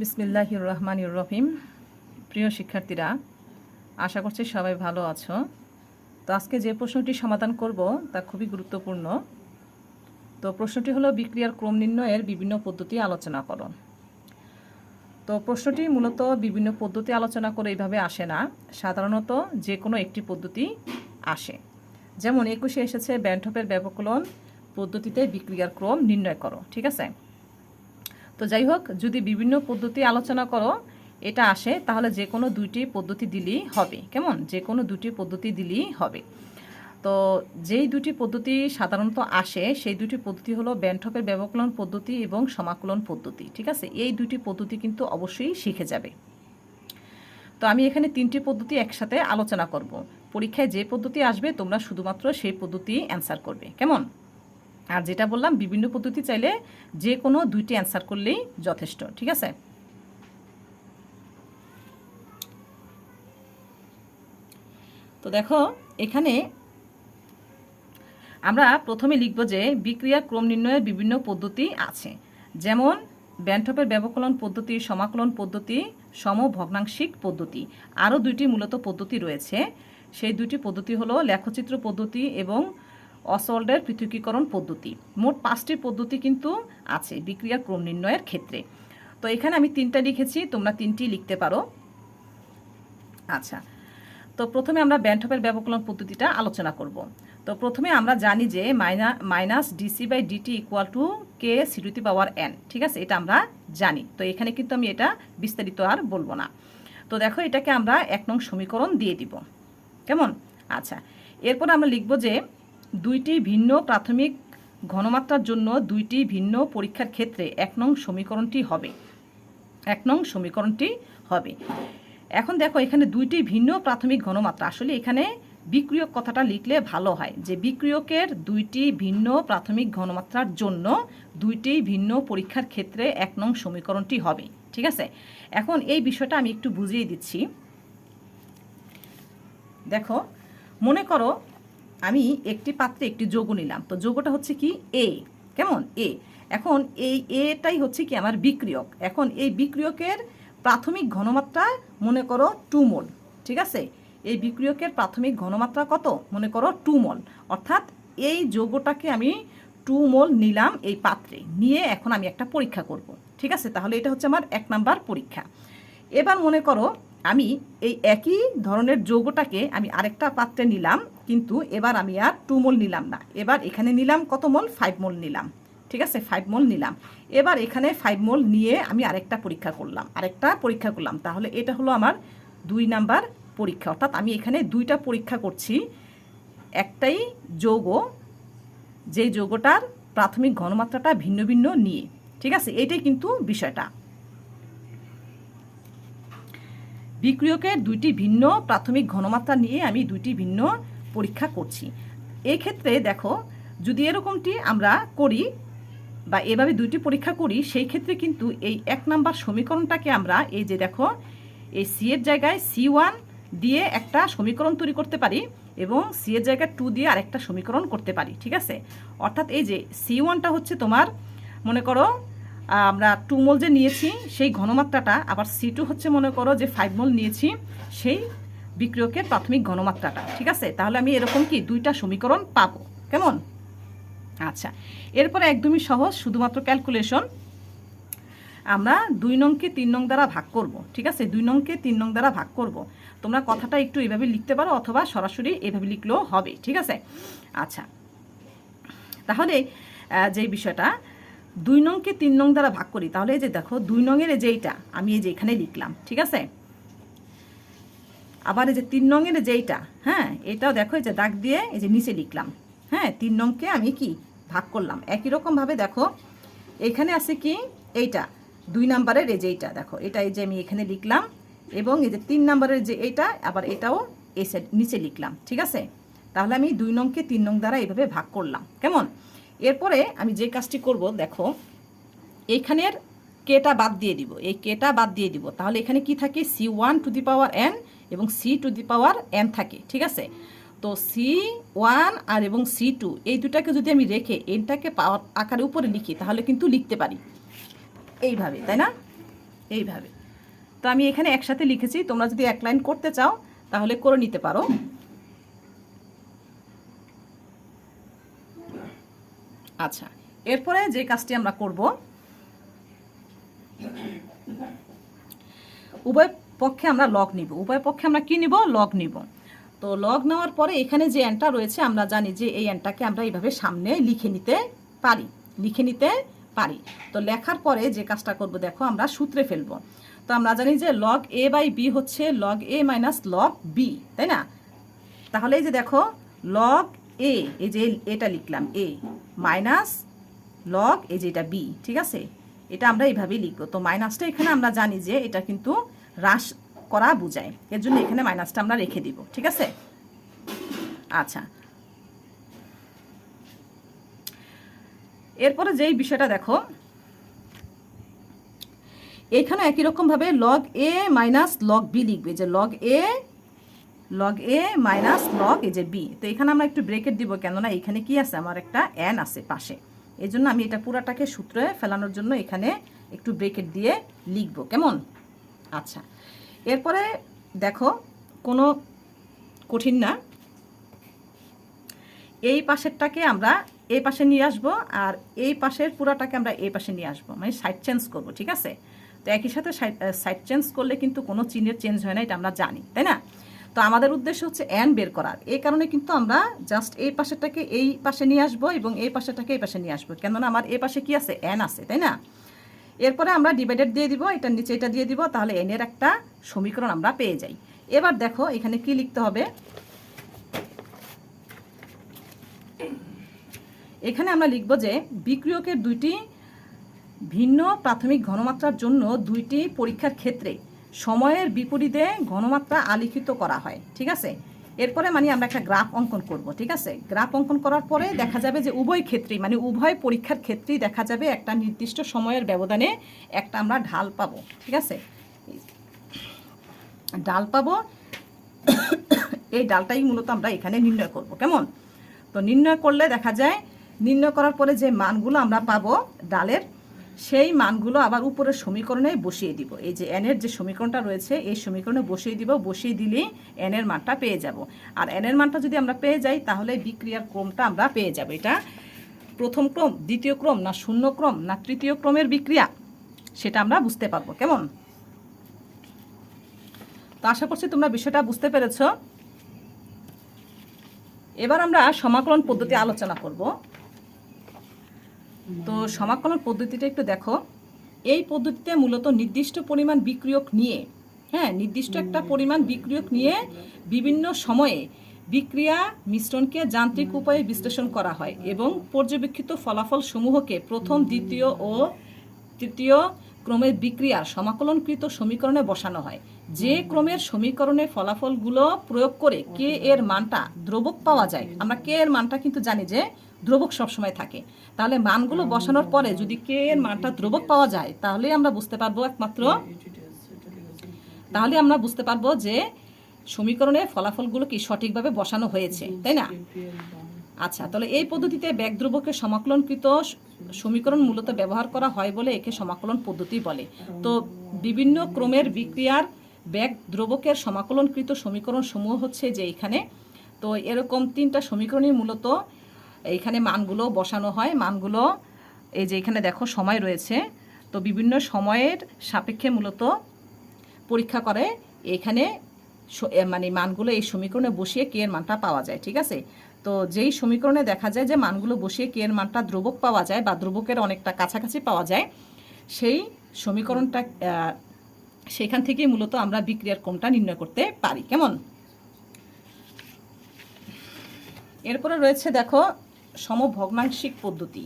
বিসমিল্লাহির রহমানির রহিম প্রিয় শিক্ষার্থীরা, আশা করছি সবাই ভালো আছো। তো আজকে যে প্রশ্নটি সমাধান করব, তা খুবই গুরুত্বপূর্ণ। তো প্রশ্নটি হলো, বিক্রিয়ার ক্রম নির্ণয়ের বিভিন্ন পদ্ধতি আলোচনা করো। তো প্রশ্নটি মূলত বিভিন্ন পদ্ধতি আলোচনা করে এইভাবে আসে না। সাধারণত যে কোনো একটি পদ্ধতি আসে। যেমন একুশে এসেছে, ব্যান্ডহপের ব্যবকলন পদ্ধতিতে বিক্রিয়ার ক্রম নির্ণয় করো, ঠিক আছে? তো যাই হোক, যদি বিভিন্ন পদ্ধতি আলোচনা করো, এটা আসে, তাহলে যে কোনো দুইটি পদ্ধতি দিলেই হবে। কেমন? যে কোনো দুটি পদ্ধতি দিলেই হবে। তো যেই দুটি পদ্ধতি সাধারণত আসে, সেই দুটি পদ্ধতি হলো ব্যান্ঠপের ব্যবকলন পদ্ধতি এবং সমাকলন পদ্ধতি, ঠিক আছে? এই দুটি পদ্ধতি কিন্তু অবশ্যই শিখে যাবে। তো আমি এখানে তিনটি পদ্ধতি একসাথে আলোচনা করব। পরীক্ষায় যে পদ্ধতি আসবে, তোমরা শুধুমাত্র সেই পদ্ধতি অ্যান্সার করবে। কেমন? আর যেটা বললাম, বিভিন্ন পদ্ধতি চাইলে যে কোনো দুইটি অ্যান্সার করলেই যথেষ্ট, ঠিক আছে? তো দেখো, এখানে আমরা প্রথমে লিখব যে বিক্রিয়া ক্রম নির্ণয়ের বিভিন্ন পদ্ধতি আছে। যেমন ব্যান্টপের ব্যবকলন পদ্ধতি, সমাকলন পদ্ধতি, সমভগ্নাংশিক পদ্ধতি। আরও দুইটি মূলত পদ্ধতি রয়েছে। সেই দুইটি পদ্ধতি হলো লেখচিত্র পদ্ধতি এবং অসল্ডের পৃথকীকরণ পদ্ধতি। মোট পাঁচটি পদ্ধতি কিন্তু আছে বিক্রিয়া ক্রম নির্ণয়ের ক্ষেত্রে। তো এখানে আমি তিনটা লিখেছি, তোমরা তিনটি লিখতে পারো। আচ্ছা তো প্রথমে আমরা ব্যান্টপের ব্যবকলন পদ্ধতিটা আলোচনা করব। তো প্রথমে আমরা জানি যে মাইনা, minus DC by DT equal to K C to the power N ঠিক আছে? এটা আমরা জানি। তো এখানে কিন্তু আমি এটা বিস্তারিত আর বলব না। তো দেখো, এটাকে আমরা এক নং সমীকরণ দিয়ে দিব। কেমন? আচ্ছা এরপর আমরা লিখব যে দুইটি ভিন্ন প্রাথমিক ঘনমাত্রার জন্য দুইটি ভিন্ন পরীক্ষার ক্ষেত্রে এক নং সমীকরণটি হবে। এক নং সমীকরণটি হবে। এখন দেখো, এখানে দুইটি ভিন্ন প্রাথমিক ঘনমাত্রা। আসলে এখানে বিক্রিয়ক কথাটা লিখলে ভালো হয় যে বিক্রিয়কের দুইটি ভিন্ন প্রাথমিক ঘনমাত্রার জন্য দুইটি ভিন্ন পরীক্ষার ক্ষেত্রে এক নং সমীকরণটি হবে। ঠিক আছে? এখন এই বিষয়টা আমি একটু বুঝিয়ে দিচ্ছি। দেখো, মনে করো আমি একটি পাত্রে একটি যোগ নিলাম। তো যোগটা হচ্ছে কি এ কেমন? এ এখন এই এটাই হচ্ছে কি আমার বিক্রিয়ক। এখন এই বিক্রিয়কের প্রাথমিক ঘনমাত্রা মনে করো টু মোল ঠিক আছে? এই বিক্রিয়কের প্রাথমিক ঘনমাত্রা কত? মনে করো টু মোল অর্থাৎ এই যৌগটাকে আমি টু মোল নিলাম এই পাত্রে। নিয়ে এখন আমি একটা পরীক্ষা করব। ঠিক আছে? তাহলে এটা হচ্ছে আমার এক নাম্বার পরীক্ষা। এবার মনে করো আমি এই একই ধরনের যৌগটাকে আমি আরেকটা পাত্রে নিলাম, কিন্তু এবার আমি আর টু মোল নিলাম না। এবার এখানে নিলাম কত মোল ফাইভ মোল নিলাম। ঠিক আছে? ফাইভ মোল নিলাম। এবার এখানে ফাইভ মোল নিয়ে আমি আরেকটা পরীক্ষা করলাম। আরেকটা পরীক্ষা করলাম। তাহলে এটা হলো আমার দুই নাম্বার পরীক্ষা। অর্থাৎ আমি এখানে দুইটা পরীক্ষা করছি। একটাই যৌগ, যেই যৌগটার প্রাথমিক ঘনমাত্রাটা ভিন্ন ভিন্ন নিয়ে। ঠিক আছে? এটাই কিন্তু বিষয়টা। বিক্রিয়কের দুইটি ভিন্ন প্রাথমিক ঘনমাত্রা নিয়ে আমি দুইটি ভিন্ন পরীক্ষা করছি। এই ক্ষেত্রে দেখো, যদি এরকমটি আমরা করি বা এভাবে দুইটি পরীক্ষা করি, সেই ক্ষেত্রে কিন্তু এই এক নাম্বার সমীকরণটাকে আমরা এই যে দেখো, এই সি এর জায়গায় সি ওয়ান দিয়ে একটা সমীকরণ তৈরি করতে পারি এবং সি এর জায়গায় টু দিয়ে আরেকটা সমীকরণ করতে পারি, ঠিক আছে? অর্থাৎ এই যে সি ওয়ানটা হচ্ছে তোমার, মনে করো আমরা টু মোল যে নিয়েছি, সেই ঘনমাত্রাটা আবার সি টু হচ্ছে মনে করো যে ফাইভ মোল নিয়েছি, সেই বিক্রিয়কের প্রাথমিক ঘনমাত্রাটা, ঠিক আছে? তাহলে আমি এরকম কি দুইটা সমীকরণ পাবো, কেমন? আচ্ছা এরপরে একদমই সহজ, শুধুমাত্র ক্যালকুলেশন আমরা দুই নংকে তিন নং দ্বারা ভাগ করব, ঠিক আছে? দুই নংকে তিন নং দ্বারা ভাগ করব। তোমরা কথাটা একটু এভাবে লিখতে পারো, অথবা সরাসরি এভাবে লিখলেও হবে, ঠিক আছে? আচ্ছা তাহলে যে বিষয়টা দুই নংকে তিন নং দ্বারা ভাগ করি, তাহলে এই যে দেখো, দুই নংয়ের যে এইটা আমি এই যে এখানে লিখলাম, ঠিক আছে? আবার এই যে তিন নংয়ের যেইটা হ্যাঁ এটাও দেখো, এই যে দাগ দিয়ে এই যে নিচে লিখলাম হ্যাঁ তিন নংকে আমি কি ভাগ করলাম? একই রকমভাবে দেখো, এখানে আছে কি? এইটা, দুই নাম্বারের এই যে এইটা দেখো, এটা এই যে আমি এখানে লিখলাম, এবং এই যে তিন নাম্বারের যে এইটা আবার এটাও এই নিচে লিখলাম, ঠিক আছে? তাহলে আমি দুই নংকে তিন নং দ্বারা এইভাবে ভাগ করলাম, কেমন? এরপরে আমি যে কাজটি করব, দেখো, এইখানের কেটা বাদ দিয়ে দিব, এই কেটা বাদ দিয়ে দিব। তাহলে এখানে কি থাকে? C one to the power N এবং C two the power N থাকে, ঠিক আছে? তো সি ওয়ান আর এবং সি টু এই দুটাকে যদি আমি রেখে এনটাকে পাওয়ার আকারে উপরে লিখি, তাহলে কিন্তু লিখতে পারি। এইভাবে, তাই না? এইভাবে। তো আমি এখানে একসাথে লিখেছি, তোমরা যদি এক লাইন করতে চাও, তাহলে করে নিতে পারো। আচ্ছা এরপরে যে কাজটি আমরা করব, উভয় পক্ষে আমরা লগ নিব। উভয় পক্ষে আমরা কি নিব? লগ নিব। তো লগ নেওয়ার পরে এখানে যে অ্যানটা রয়েছে, আমরা জানি যে এই অ্যানটাকে আমরা এইভাবে সামনে লিখে নিতে পারি। লিখে নিতে পারি। তো লেখার পরে যে কাজটা করব, দেখো আমরা সূত্রে ফেলব। তো আমরা জানি যে লগ এ বাই বি হচ্ছে log A minus log B তাই না? তাহলে এই যে দেখো লগ এ এই যে এটা লিখলাম এ মাইনাস লগ এই যে এটা বি ঠিক আছে? এটা আমরা এইভাবেই লিখব। তো মাইনাসটা এখানে আমরা জানি যে এটা কিন্তু হ্রাস করা বোঝায়। এর জন্য এখানে মাইনাসটা আমরা রেখে দিব, ঠিক আছে? আচ্ছা। এরপরে যেই বিষয়টা দেখো এখানে একই রকমভাবে log A minus log B লিখবে। যে log A log A minus log এই যে বি তো এখানে আমরা একটু ব্রেকেট দিব কেননা এখানে কি আছে? আমার একটা এন আছে পাশে। এই জন্য আমি এটা পুরাটাকে সূত্রে ফেলানোর জন্য এখানে একটু ব্রেকেট দিয়ে লিখব। কেমন? আচ্ছা। এরপরে দেখো, কোনো কঠিন না। এই পাশেরটাকে আমরা এই পাশে নিয়ে আসব আর এই পাশের পুরাটাকে আমরা এই পাশে নিয়ে আসব। মানে সাইড চেঞ্জ করব, ঠিক আছে? তো একই সাথে সাইড চেঞ্জ করলে কিন্তু কোনো চিহ্নের চেঞ্জ হয় না, এটা আমরা জানি, তাই না? তো আমাদের উদ্দেশ্য হচ্ছে অ্যান বের করার। এই কারণে কিন্তু আমরা জাস্ট এই পাশেরটাকে এই পাশে নিয়ে আসব এবং এই পাশেরটাকে এই পাশে নিয়ে আসব। কেননা আমার এই পাশে কি আছে? অ্যান আছে, তাই না? এরপরে আমরা ডিভাইডেড দিয়ে দিব, এটার নিচে এটা দিয়ে দিব, তাহলে এনের একটা সমীকরণ আমরা পেয়ে যাই। এবার দেখো, এখানে কি লিখতে হবে? এখানে আমরা লিখব যে বিক্রিয়কের দুইটি ভিন্ন প্রাথমিক ঘনমাত্রার জন্য দুইটি পরীক্ষার ক্ষেত্রে সময়ের বিপরীতে ঘনমাত্রা আলিখিত করা হয়, ঠিক আছে? এরপরে মানে আমরা একটা গ্রাফ অঙ্কন করব, ঠিক আছে? গ্রাফ অঙ্কন করার পরে দেখা যাবে যে উভয় ক্ষেত্রেই মানে উভয় পরীক্ষার ক্ষেত্রেই দেখা যাবে একটা নির্দিষ্ট সময়ের ব্যবধানে একটা আমরা ঢাল পাবো, ঠিক আছে? ডাল পাবো। এই ডালটাই মূলত আমরা এখানে নির্ণয় করব, কেমন? তো নির্ণয় করলে দেখা যায়, নির্ণয় করার পরে যে মানগুলো আমরা পাবো ডালের সেই মানগুলো আবার উপরের সমীকরণে বসিয়ে দিব। এই যে এনের যে সমীকরণটা রয়েছে, এই সমীকরণে বসিয়ে দিব, বসিয়ে দিলেই এনের মানটা পেয়ে যাব। আর এনের মানটা যদি আমরা পেয়ে যাই, তাহলে বিক্রিয়ার ক্রমটা আমরা পেয়ে যাব। এটা প্রথম ক্রম, দ্বিতীয় ক্রম, না শূন্য ক্রম, না তৃতীয় ক্রমের বিক্রিয়া, সেটা আমরা বুঝতে পারব। কেমন? তো আশা করছি তোমরা বিষয়টা বুঝতে পেরেছ। এবার আমরা সমাকলন পদ্ধতি আলোচনা করব। তো সমাকলন পদ্ধতিটা একটু দেখো। এই পদ্ধতিতে মূলত নির্দিষ্ট পরিমাণ বিক্রিয়ক নিয়ে হ্যাঁ নির্দিষ্ট একটা পরিমাণ বিক্রিয়ক নিয়ে বিভিন্ন সময়ে বিক্রিয়া মিশ্রণকে যান্ত্রিক উপায়ে বিশ্লেষণ করা হয় এবং পর্যবেক্ষিত ফলাফল সমূহকে প্রথম দ্বিতীয় ও তৃতীয় ক্রমের বিক্রিয়ার সমাকলনকৃত সমীকরণে বসানো হয়। যে ক্রমের সমীকরণে ফলাফলগুলো প্রয়োগ করে কে এর মানটা দ্রবক পাওয়া যায় আমরা কে এর মানটা কিন্তু জানি যে দ্রবক সবসময় থাকে। তাহলে মানগুলো বসানোর পরে যদি কে এর মানটা দ্রবক পাওয়া যায় তাহলে আমরা বুঝতে পারব একমাত্র তাহলে আমরা বুঝতে পারব যে সমীকরণে ফলাফলগুলো কি সঠিকভাবে বসানো হয়েছে, তাই না? আচ্ছা তাহলে এই পদ্ধতিতে ব্যাগ দ্রবকের সমাকলনকৃত সমীকরণ মূলত ব্যবহার করা হয় বলে একে সমাকলন পদ্ধতি বলে। তো বিভিন্ন ক্রমের বিক্রিয়ার ব্যাগ দ্রবকের সমাকলনকৃত সমীকরণ সমূহ হচ্ছে যে এখানে। তো এরকম তিনটা সমীকরণই মূলত এইখানে মানগুলো বসানো হয়। মানগুলো, এই যে এখানে দেখো সময় রয়েছে। তো বিভিন্ন সময়ের সাপেক্ষে মূলত পরীক্ষা করে এখানে মানে মানগুলো এই সমীকরণে বসিয়ে কে এর মানটা পাওয়া যায়, ঠিক আছে? তো যেই সমীকরণে দেখা যায় যে মানগুলো বসিয়ে কে এর মানটা দ্রবক পাওয়া যায় বা দ্রবকের অনেকটা কাছাকাছি পাওয়া যায়, সেই সমীকরণটা সেখান থেকেই মূলত আমরা বিক্রিয়ার ক্রমটা নির্ণয় করতে পারি। কেমন? এরপরে রয়েছে দেখো সমভগ্নাংশিক পদ্ধতি।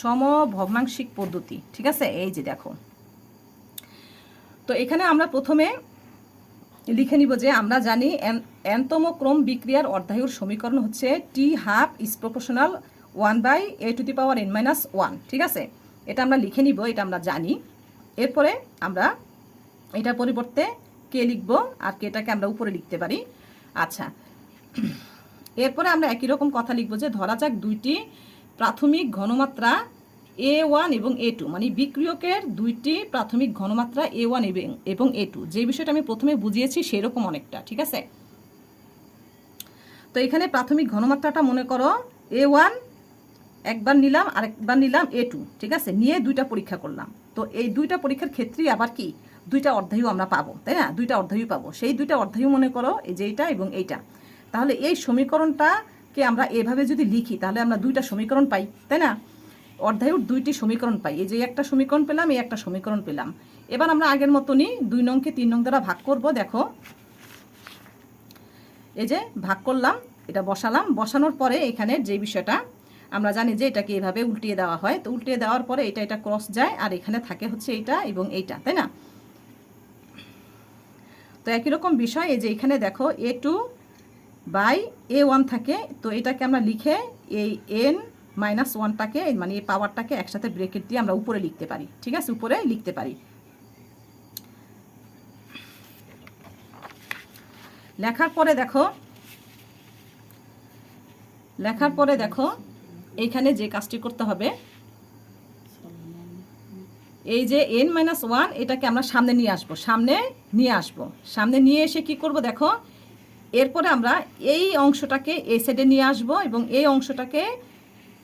সমভগ্নাংশিক পদ্ধতি, ঠিক আছে? এই যে দেখো। তো এখানে আমরা প্রথমে লিখে নিব যে আমরা জানি এনতম ক্রম বিক্রিয়ার অর্ধায়ুর সমীকরণ হচ্ছে t half is proportional one by a to the power n minus one ঠিক আছে? এটা আমরা লিখে নিব, এটা আমরা জানি। এরপরে আমরা এটা পরিবর্তে কে লিখব আর কেটাকে আমরা উপরে লিখতে পারি। আচ্ছা। এরপরে আমরা একই রকম কথা লিখব যে ধরা যাক দুইটি প্রাথমিক ঘনমাত্রা এ ওয়ান এবং এ টু মানে বিক্রিয়কের দুইটি প্রাথমিক ঘনমাত্রা এ ওয়ান এবং এ টু যে বিষয়টা আমি প্রথমে বুঝিয়েছি সেরকম অনেকটা, ঠিক আছে? তো এখানে প্রাথমিক ঘনমাত্রাটা মনে করো এ ওয়ান একবার নিলাম, আরেকবার নিলাম এ টু ঠিক আছে? নিয়ে দুইটা পরীক্ষা করলাম। তো এই দুইটা পরীক্ষার ক্ষেত্রেই আবার কি? দুইটা অর্ধায়ু আমরা পাবো, তাই না? দুইটা অর্ধায়ু পাবো। সেই দুইটা অর্ধায়ু মনে করো এই যে এইটা এবং এইটা। তাহলে এই সমীকরণটাকে আমরা এভাবে যদি লিখি, তাহলে আমরা দুইটা সমীকরণ পাই, তাই না? অর্ধায়ুর দুইটি সমীকরণ পাই, এই যে একটা সমীকরণ পেলাম, এই একটা সমীকরণ পেলাম। এবার আমরা আগের মতনই দুই নংকে তিন নং দ্বারা ভাগ করব, দেখো। এই যে ভাগ করলাম, এটা বসালাম, বসানোর পরে এখানে যে বিষয়টা, আমরা জানি যে এটাকে এভাবে উল্টিয়ে দেওয়া হয়, তো উল্টিয়ে দেওয়ার পরে এটা এটা ক্রস যায়, আর এখানে থাকে হচ্ছে এইটা এবং এইটা, তাই না? তো একই রকম বিষয়, এই যে এখানে দেখো a two by a one থাকে, তো এটাকে আমরা লিখে এই এন মাইনাস ওয়ানটাকে মানে এই পাওয়ারটাকে একসাথে ব্রেকেট দিয়ে আমরা উপরে লিখতে পারি, ঠিক আছে? উপরে লিখতে পারি। লেখার পরে দেখো, লেখার পরে দেখো এইখানে যে কাজটি করতে হবে, এই যে এন মাইনাস ওয়ান, এটাকে আমরা সামনে নিয়ে আসব, সামনে নিয়ে আসব। সামনে নিয়ে এসে কি করব দেখো এরপরে আমরা এই অংশটাকে এই সাইডে নিয়ে আসব এবং এই অংশটাকে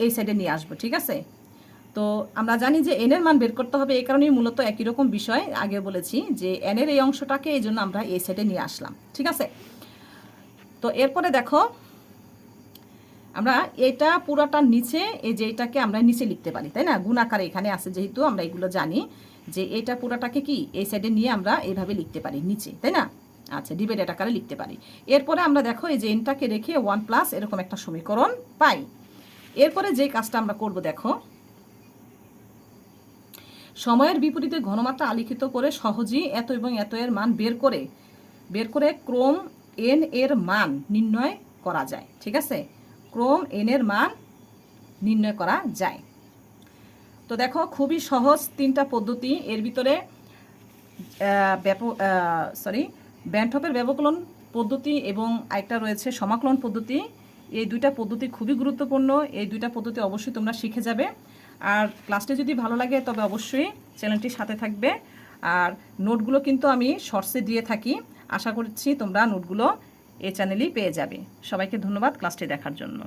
এই সাইডে নিয়ে আসব, ঠিক আছে? তো আমরা জানি যে এন এর মান বের করতে হবে এই কারণেই মূলত একই রকম বিষয় আগে বলেছি যে এন এর এই অংশটাকে এই জন্য আমরা এই সাইডে নিয়ে আসলাম, ঠিক আছে? তো এরপরে দেখো, আমরা এটা পুরাটার নিচে, এই যে এটাকে আমরা নিচে লিখতে পারি, তাই না? গুণাকারে এখানে আছে যেহেতু আমরা এগুলো জানি যে এটা পুরাটাকে কি? এই সাইডে নিয়ে আমরা এইভাবে লিখতে পারি, নিচে, তাই না? আচ্ছা ডিভাইডেড আকারে লিখতে পারি। এরপরে আমরা দেখো এই যে এনটাকে রেখে ওয়ান প্লাস এরকম একটা সমীকরণ পাই। এরপরে যে কাজটা আমরা করব দেখো। সময়ের বিপরীতে ঘনমাত্রা আলিখিত করে সহজেই এত এবং এত এর মান বের করে বের করে ক্রম এন এর মান নির্ণয় করা যায়, ঠিক আছে? ক্রম এন এর মান নির্ণয় করা যায়। তো দেখো, খুবই সহজ তিনটা পদ্ধতি। এর ভিতরে ব্যাপক সরি ব্যান্ডহপের ব্যবকলন পদ্ধতি এবং আরেকটা রয়েছে সমাকলন পদ্ধতি। এই দুইটা পদ্ধতি খুবই গুরুত্বপূর্ণ। এই দুইটা পদ্ধতি অবশ্যই তোমরা শিখে যাবে। আর ক্লাসটি যদি ভালো লাগে, তবে অবশ্যই চ্যানেলটির সাথে থাকবে। আর নোটগুলো কিন্তু আমি শর্টসে দিয়ে থাকি। আশা করছি তোমরা নোটগুলো এই চ্যানেলেই পেয়ে যাবে। সবাইকে ধন্যবাদ ক্লাসটি দেখার জন্য।